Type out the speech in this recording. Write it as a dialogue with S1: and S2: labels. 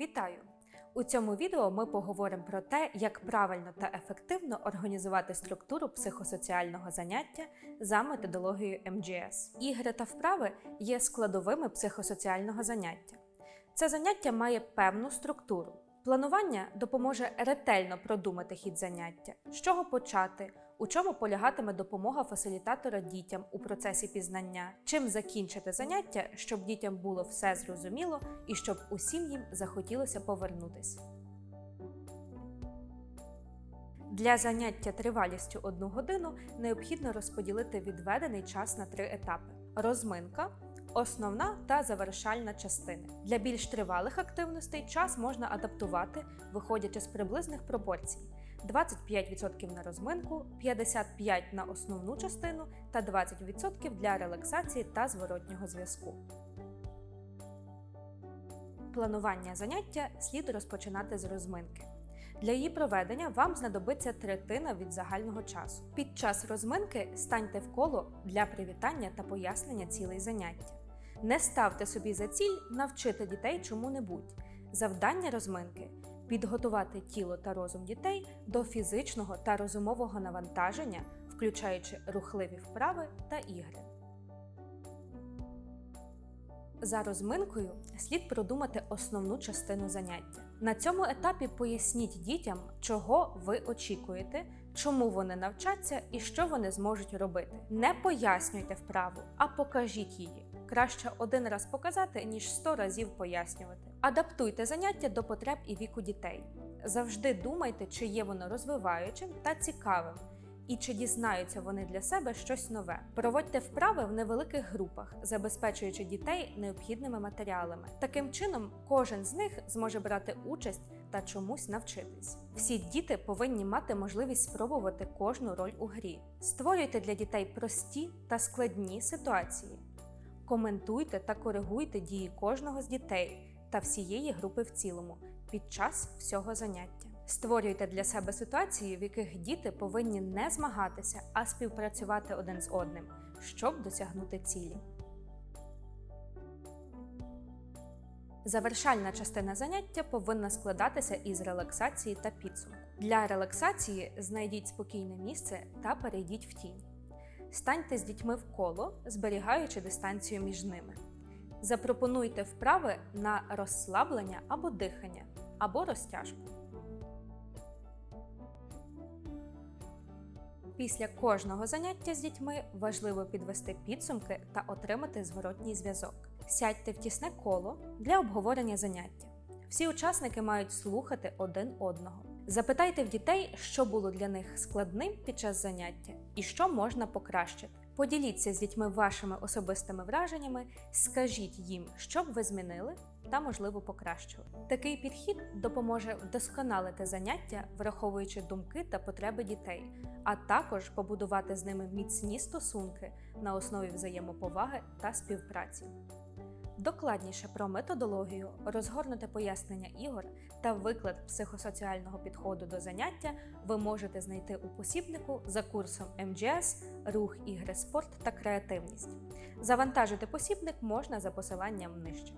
S1: Вітаю! У цьому відео ми поговоримо про те, як правильно та ефективно організувати структуру психосоціального заняття за методологією МГС. Ігри та вправи є складовими психосоціального заняття. Це заняття має певну структуру. Планування допоможе ретельно продумати хід заняття, з чого почати, у чому полягатиме допомога фасилітатора дітям у процесі пізнання, чим закінчити заняття, щоб дітям було все зрозуміло і щоб усім їм захотілося повернутися. Для заняття тривалістю 1 годину необхідно розподілити відведений час на три етапи: розминка, основна та завершальна частини. Для більш тривалих активностей час можна адаптувати, виходячи з приблизних пропорцій: 25% на розминку, 55% на основну частину та 20% для релаксації та зворотнього зв'язку. Планування заняття слід розпочинати з розминки. Для її проведення вам знадобиться третина від загального часу. Під час розминки станьте в коло для привітання та пояснення цілей заняття. Не ставте собі за ціль навчити дітей чому-небудь. Завдання розминки підготувати тіло та розум дітей до фізичного та розумового навантаження, включаючи рухливі вправи та ігри. За розминкою слід продумати основну частину заняття. На цьому етапі поясніть дітям, чого ви очікуєте, чому вони навчаться і що вони зможуть робити. Не пояснюйте вправу, а покажіть її. Краще один раз показати, ніж сто разів пояснювати. Адаптуйте заняття до потреб і віку дітей. Завжди думайте, чи є воно розвиваючим та цікавим і чи дізнаються вони для себе щось нове. Проводьте вправи в невеликих групах, забезпечуючи дітей необхідними матеріалами. Таким чином, кожен з них зможе брати участь та чомусь навчитись. Всі діти повинні мати можливість спробувати кожну роль у грі. Створюйте для дітей прості та складні ситуації. Коментуйте та коригуйте дії кожного з дітей та всієї групи в цілому під час всього заняття. Створюйте для себе ситуації, в яких діти повинні не змагатися, а співпрацювати один з одним, щоб досягнути цілі. Завершальна частина заняття повинна складатися із релаксації та підсумку. Для релаксації знайдіть спокійне місце та перейдіть в тінь. Станьте з дітьми в коло, зберігаючи дистанцію між ними. Запропонуйте вправи на розслаблення або дихання, або розтяжку. Після кожного заняття з дітьми важливо підвести підсумки та отримати зворотній зв'язок. Сядьте в тісне коло для обговорення заняття. Всі учасники мають слухати один одного. Запитайте в дітей, що було для них складним під час заняття і що можна покращити. Поділіться з дітьми вашими особистими враженнями, скажіть їм, що б ви змінили та, можливо, покращили. Такий підхід допоможе вдосконалити заняття, враховуючи думки та потреби дітей, а також побудувати з ними міцні стосунки на основі взаємоповаги та співпраці. Докладніше про методологію, розгорнуте пояснення ігор та виклад психосоціального підходу до заняття ви можете знайти у посібнику за курсом МГС, рух, ігри, спорт та креативність. Завантажити посібник можна за посиланням нижче.